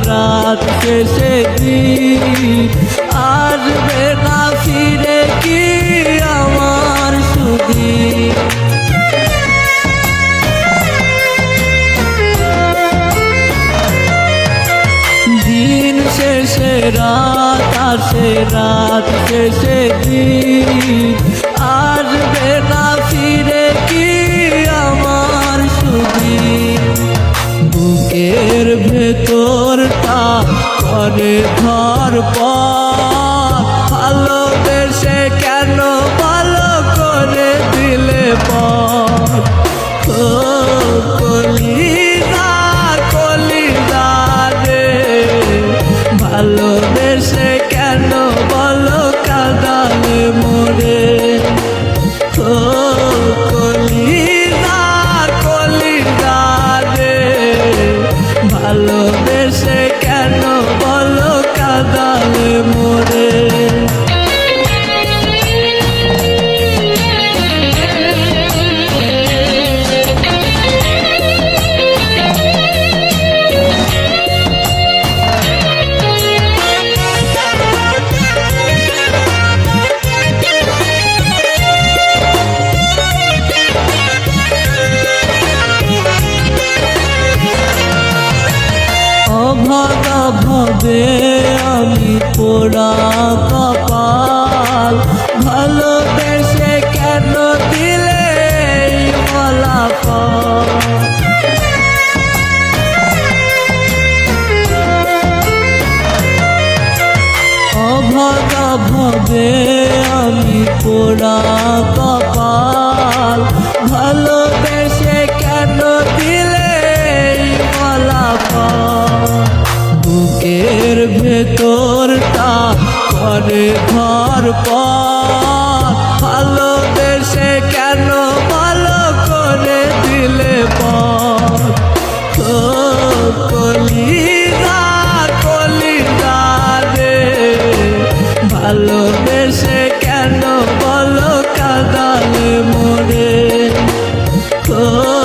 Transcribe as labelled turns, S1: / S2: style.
S1: রাত শেষে দিন আসবে না ফিরে কি আমার সুদিন দিন শেষে রাত আসে রাত শেষে দিন আসবে না ফিরে কি আমার সুদিন বুকের ভেতরটা করে ধর ভালো দেশে কেন ভালো করে দিলে কলিদা কলিদা রে ভালোবেসে ভাবে আমি পোড়া কপাল। ভালোবেসে কেন দিলে অভাগা ভাবে আমি পোড়া কপাল। ভালোবেসে বুকের ভেতরটা করে ঘর পর। ভালোবেসে কেন ভালো করে দিলে কলিদা কলিদা রে ভালোবেসে কেন বলো কাদালে মোরে? ও